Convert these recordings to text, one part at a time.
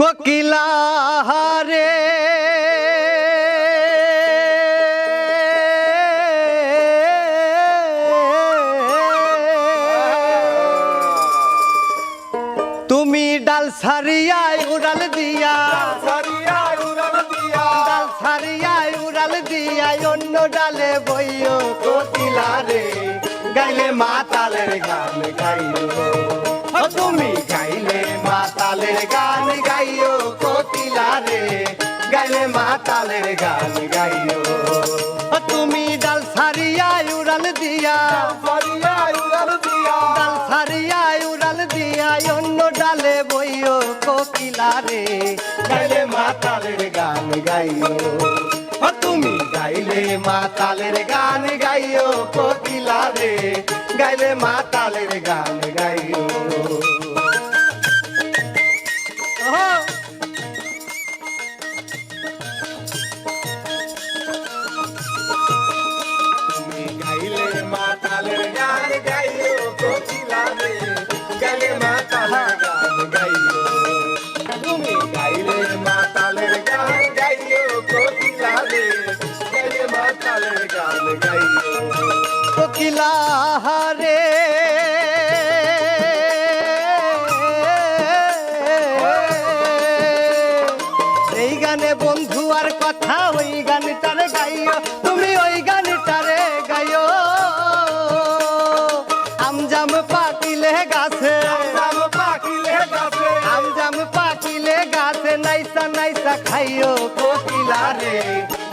কোকিলা হারে। তুমি ডাল সারিয়ায় উড়াল দিয়া। ডাল সারিয়ায় উড়াল দিয়া অন্য ডালে বইও। কোকিলা রে, গাইলে মাতালের গান গাইও ও তুমি গাইলে মাতালের গান রে গাইলে মাতালের গান গাইও। তুমি ডাল সারিয়ায় উড়াল দিয়া। ডাল সারিয়ায় উড়াল দিয়া। অন্য ডালে বইও কোকিলা রে। গাইলে মাতালের গান গাইও। তুমি গাইলে মাতালের গান গাইও কোকিলা রে। গাইলে মাতালের গান গাইও। কোকিলা হারে। এই গানে বন্ধু আর কথা ওই গানটারে গাইও। তুমি ওই গানটারে গাইও। আমজাম পাকিলে গাছে। গাছে। আমজাম পাকিলে গাছে নাইসা নাইসা খাইও কোকিলা রে।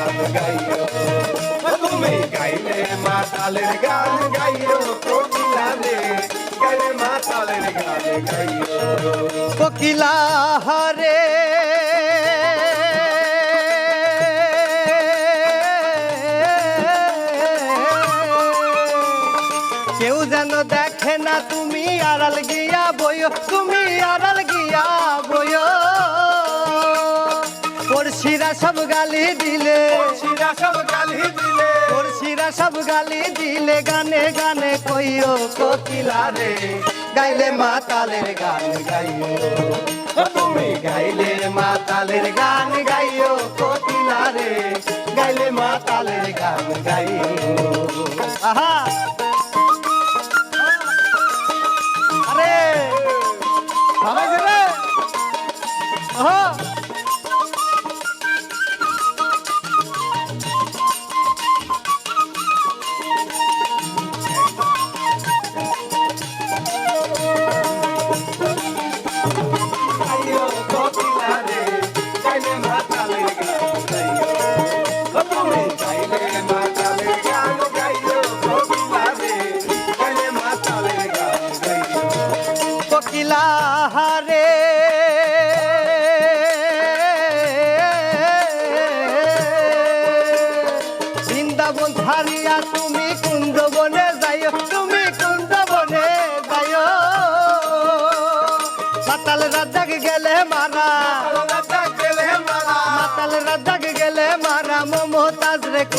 গান গাইও। তুমি হরে। কেউ যেন দেখে না তুমি আড়াল গিয়া বইও, তুমি আড়াল গিয়া বইও। পড়শিরা সব গালি দিলে। শিরা সব গালি দিলে। পড়শিরা সব গালি দিলে গানে গানে কইও কোকিলা রে গাইলে মাতালের গান গাইও। ও তুমি গাইলে মাতালের গান গাইও কোকিলা রে গাইলে মাতালের গান গাইও। কোকিলা হারে। বৃন্দাবন ছাড়িয়া তুমি কুঞ্জ বনে যাইও তুমি কুঞ্জ বনে পাতাল রাজাক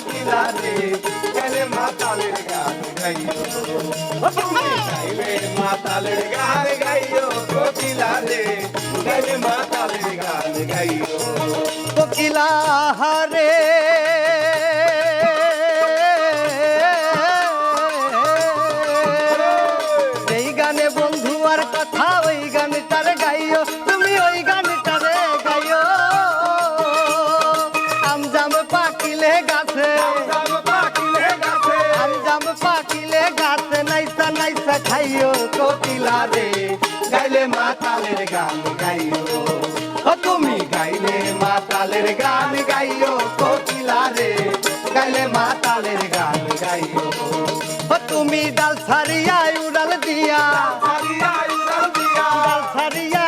গাইও কোকিলা রে গাইলে মাতালের গান গাইও। মাতালের গান গাইও কোকিলা রে গাইলে মাতালের গান গাইও। কোকিলা হারে খাইও কোকিলা রে গাইলে মাতালের গান গাইও ও তুমি গাইলে মাতালের গান গাইও কোকিলা রে গাইলে মাতালের গান গাইও ও তুমি ডাল ছাড়িয়া উড়াল দিয়া সারিয়া উড়াল দিয়া ডাল ছাড়িয়া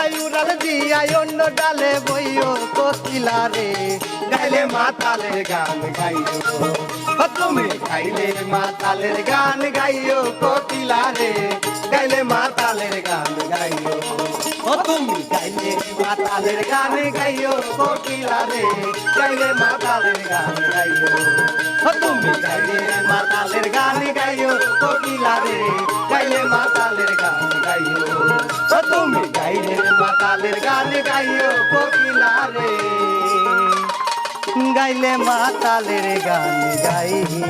উড়াল অন্য ডালে বইও কোকিলা রে। গাইলে মাতালের গান গাইও। ও তুমি গাইলে মাতালের গান গাইও কোকিলা রে। গাইলে মাতালের গান গাইও। ও তুমি গাইলে মাতালের গান গাইও কোকিলা রে। গাইলে মাতালের গান গাইও। ও তুমি গাইলে মাতালের গান গাইও কোকিলা রে। গাইলে মাতালের গান গাইও। ও তুমি মাতালের গান গাইও কোকিলা গাইলে মাতালের গান গাইও।